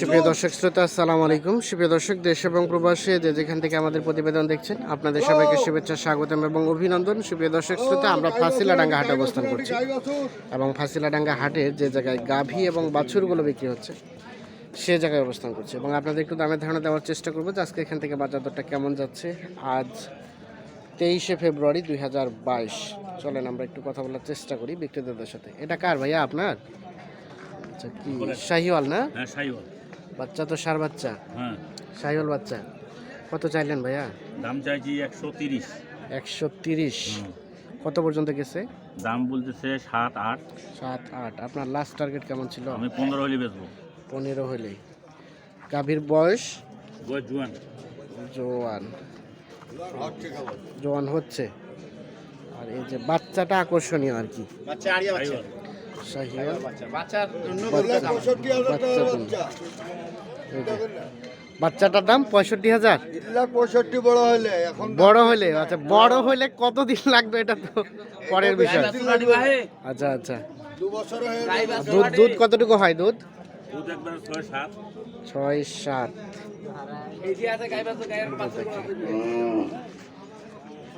সুপ্রিয় দর্শক শ্রোতা, আসসালামু আলাইকুম। সুপ্রিয় দর্শক, দেশ এবং প্রবাসী যে যেখান থেকে আমাদের প্রতিবেদন দেখছেন, আপনাদের সবাইকে শুভেচ্ছা, স্বাগতম এবং অভিনন্দন। সুপ্রিয় দর্শক শ্রোতা, আমরা ফাসিলাডাঙ্গা হাটে অবস্থান করছি এবং ফাসিলাডাঙ্গা হাটের যে জায়গায় গাভী এবং বাছুরগুলো বিক্রি হচ্ছে, সে জায়গায় অবস্থান করছে এবং আপনাদের একটু দামের ধারণা দেওয়ার চেষ্টা করব যে আজকে এখান থেকে বাজার দরটা কেমন যাচ্ছে। আজ তেইশে ফেব্রুয়ারি দুই হাজার বাইশ। চলেন আমরা একটু কথা বলার চেষ্টা করি বিক্রেতাদের সাথে। এটা কার ভাইয়া আপনার? আচ্ছা কি? শাহিওয়াল না? হ্যাঁ সাইওয়াল বাচ্চা তো সার বাচ্চা। হ্যাঁ। শাহিওয়াল বাচ্চা। কত চাইলেন ভাইয়া? দাম চাইছি একশো তিরিশ। একশো তিরিশ। কত পর্যন্ত গেছে? দাম বলতেছে সাত আট। সাত আট। আপনার লাস্ট টার্গেট কেমন ছিল? আমি পনেরো হলে বেচবো। পনেরো হলে। গাভীর বয়স? বয়স জুয়ান। জোয়ান। জোয়ান হচ্ছে। আর এই যে বাচ্চাটা আকর্ষণীয় আর কি। সাইওয়াল শাহিওয়াল বাচ্চার। বাচ্চাটার দাম পঁয়ষট্টি হাজার? পঁয়ষট্টি বড় হলে এখন বড় হলে আচ্ছা বড় হলে কতদিন লাগবে এটা তো পরের বিষয়। আচ্ছা আচ্ছা। হয়ে। দুধ দুধ কতটুকু হয় দুধ? দুধ ছয় সাত।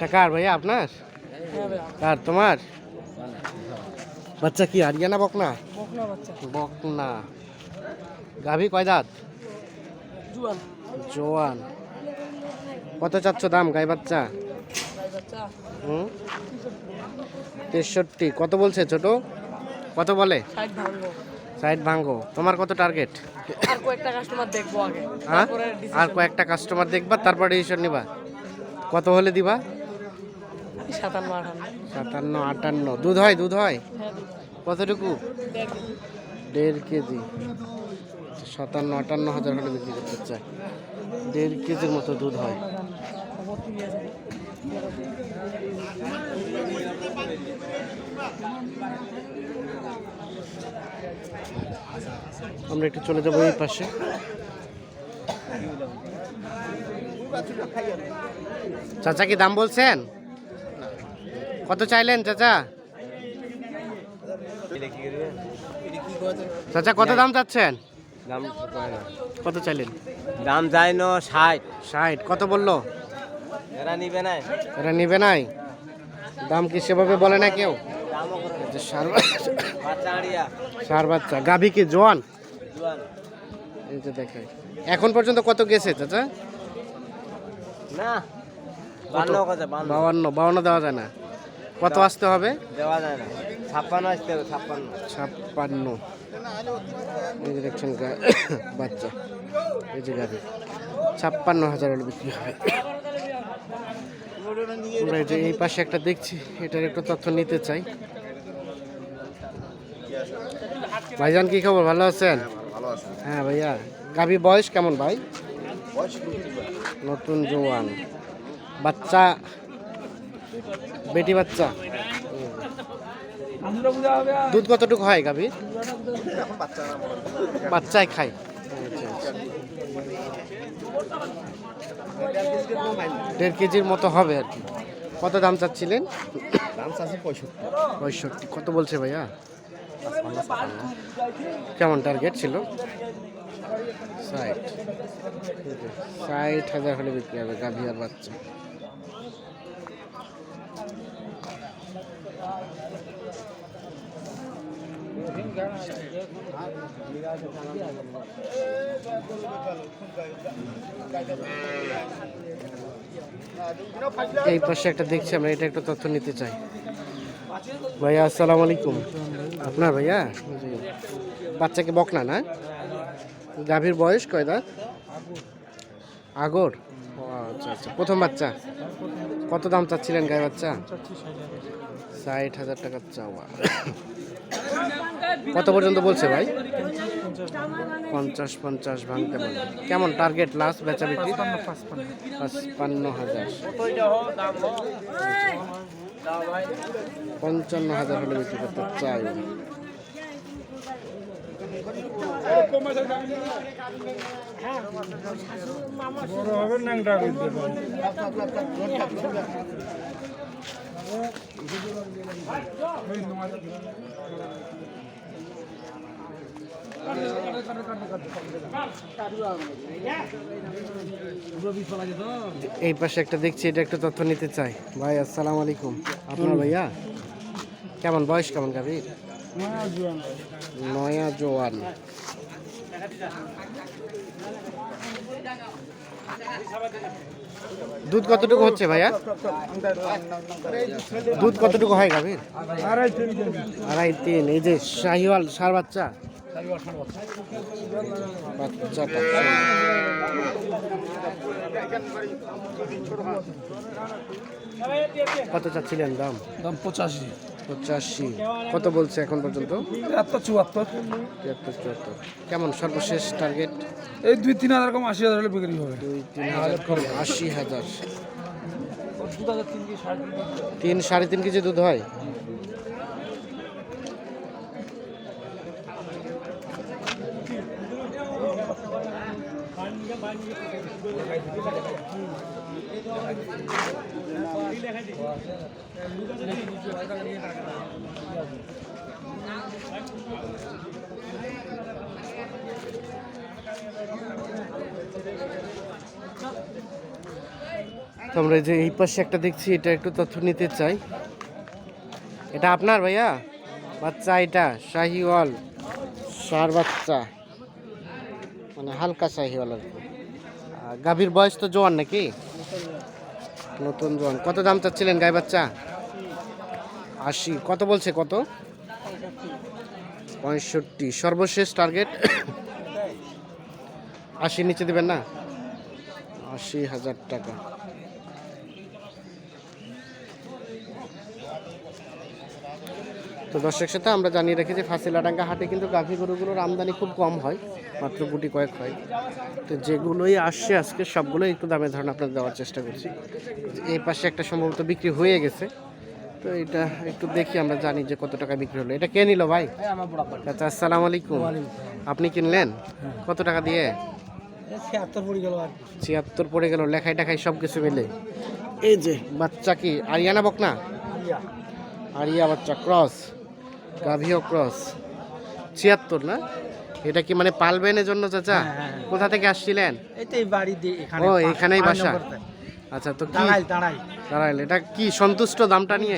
এটা কার ভাইয়া আপনার? কার তোমার? বাচ্চা কি আরিয়ানা বকনা? বকনা গাভী কয় দাঁত? জোয়ান। কত চাচ্ছ দাম গাই বাচ্চা? হুম? তেষট্টি। কত বলছে ছোট? কত বলে? সাইড ভাঙ্গো তোমার কত টার্গেট আর কয়েকটা কাস্টমার দেখব আগে। হ্যাঁ? আর কয়েকটা কাস্টমার দেখবা তারপরে ডিসিশন নিবা। কত হলে দিবা? সাতান্ন আঠান্ন সাতান্ন আটান্ন। দুধ হয় দুধ হয়? হ্যাঁ কতটুকু? দেড় কেজি। সাতান্ন আটান্ন হাজার হলে বিক্রি করতে চায়। দেড় কেজির মতো দুধ হয়। আমরা একটু চলে যাব এই পাশে। চাচা কি দাম বলছেন? কত চাইলেন চাচা? চাচা কত দাম চাচ্ছেন? দাম কত চাইলেন? দাম যায় ন ষাট। ষাট কত বলল? এরা নিবে না এরা নিবে নাই? দাম কি সেভাবে বলে না কেউ? সার বাচ্চা। গাভী কি জোয়ান? এই যে দেখে এখন পর্যন্ত কত গেছে চাচা? না বাউান্ন বাউন্ন দেওয়া যায় না। কত আসতে হবে? দেওয়া যায় না। ছাপ্পান্ন আসতে হবে ছাপ্পান্ন। ছাপ্পান্ন। এই যে দেখছেন বাচ্চা। এই যে গাড়ি। ছাপ্পান্ন হাজার হলে বিক্রি হবে। আমরা যে এই পাশে একটা দেখছি এটার একটু তথ্য নিতে চাই। ভাইজান কি খবর? ভালো আছেন? হ্যাঁ ভাইয়া। গাভী বয়স কেমন ভাই? নতুন জোয়ান। বাচ্চা বেটি বাচ্চা। দুধ কতটুকু হয় গাভীর? খায়। আচ্ছা, আচ্ছা। দেড় কেজির মতো হবে আর কি। কত দাম চাচ্ছিলেন? দাম চাচ্ছি পঁয়ষট্টি। পঁয়ষট্টি। কত বলছে ভাইয়া? কেমন টার্গেট ছিল? ষাট। ষাট হাজার হলে বিক্রি হবে গাভী আর বাচ্চা। এই পাশে একটা দেখছি, আমরা এটা একটা তথ্য নিতে চাই। ভাইয়া, আসসালামু আলাইকুম। আপনার ভাইয়া? বাচ্চাকে বকনা না? গাভীর বয়স কয় দাঁত? আগর। আচ্ছা আচ্ছা। প্রথম বাচ্চা? কত দাম চাচ্ছিলেন গায়ে বাচ্চা? ষাট হাজার টাকার চাওয়া। কত পর্যন্ত বলছে ভাই? পঞ্চাশ পঞ্চাশ ভাঙতে পারে। কেমন টার্গেট লাস্ট বেচা বিক্রি? পাঁচপান্ন হাজার। পঞ্চান্ন হাজার হলে বিক্রি করতে চাই। এই পাশে একটা দেখছি এটা একটা তথ্য নিতে চাই। ভাই আসসালামু আলাইকুম। আপনার ভাইয়া? কেমন বয়স কেমন গাভীর? নয়া জোয়ান। দুধ কতটুকু হচ্ছে ভাইয়া? দুধ কতটুকু হয় গাভীর? আড়াই তিন। এই যে শাহিওয়াল, সার বাচ্চা? বাচ্চাটা কত চাচ্ছিলেন দাম? দাম পঁচাশি। পঁচাশি। কত বলছে এখন পর্যন্ত? তিয়াত্তর চুয়াত্তর। তিয়াত্তর চুয়াত্তর। কেমন সর্বশেষ টার্গেট এই দুই তিন হাজার কম আশি হাজার হলে বিক্রি হবে। দুই তিন হাজার আশি হাজার। তিন সাড়ে তিন কেজি দুধ হয়? আমরা যে এই পাশে একটা দেখছি, এটা একটু তথ্য নিতে চাই। এটা আপনার ভাইয়া? বাচ্চা এটা, শাহিওয়াল, সার বাচ্চা। মানে হালকা শাহিওয়াল আর কি। গাভীর বয়স তো জোয়ান নাকি? নতুন জোয়ান। কত দাম চাচ্ছিলেন গাই বাচ্চা? আশি। কত বলছে কত? পঁয়ষট্টি। সর্বশেষ টার্গেট আশি নিচে দেবেন না? আশি হাজার টাকা। তো দর্শক সাথে আমরা জানিয়ে রেখে যে ফাঁসিলাডাঙ্গা হাটে কিন্তু গাভী গরুগুলোর আমদানি খুব কম হয় মাত্র গুটি কয়েক হয়। তো যেগুলোই আসছে আজকে সবগুলোই একটু দামে ধারণা আপনাদের দেওয়ার চেষ্টা করছি। এই পাশে একটা সম্ভবত বিক্রি হয়ে গেছে। তো এটা একটু দেখি আমরা জানি যে কত টাকা বিক্রি হলো। এটা কে নিল ভাই? আচ্ছা আসসালামু আলাইকুম। আপনি কিনলেন? কত টাকা দিয়ে? ছিয়াত্তর পড়ে গেল ছিয়াত্তর পড়ে গেল লেখাই টাখাই সব কিছু মিলে। এই যে। বাচ্চা কি? আরিয়ানা বকনা? আরিয়া বাচ্চা ক্রস। গাভিও ক্রস ছিয়াত্তর না? এটা কি মানে পালবেনের জন্য চাচা? কোথা থেকে আসছিলেন? বাড়ি এখানে ও এখানেই বাসা। আচ্ছা তো কি দাঁড়াইল দাঁড়াই। এটা কি সন্তুষ্ট দামটা নিয়ে?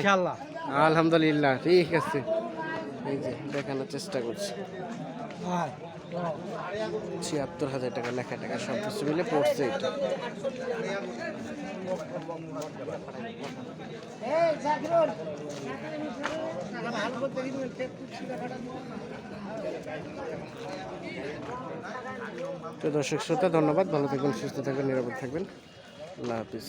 আলহামদুলিল্লাহ ঠিক আছে। এই যে দেখানোর চেষ্টা করছি। হ্যাঁ ছিয়াত্তর হাজার টাকা লেখা টাকা, সব কিছু মিলে পড়ছে তো দর্শক শ্রোতা, ধন্যবাদ। ভালো থাকবেন, সুস্থ থাকবেন, নিরাপদ থাকবেন। আল্লাহ হাফিজ।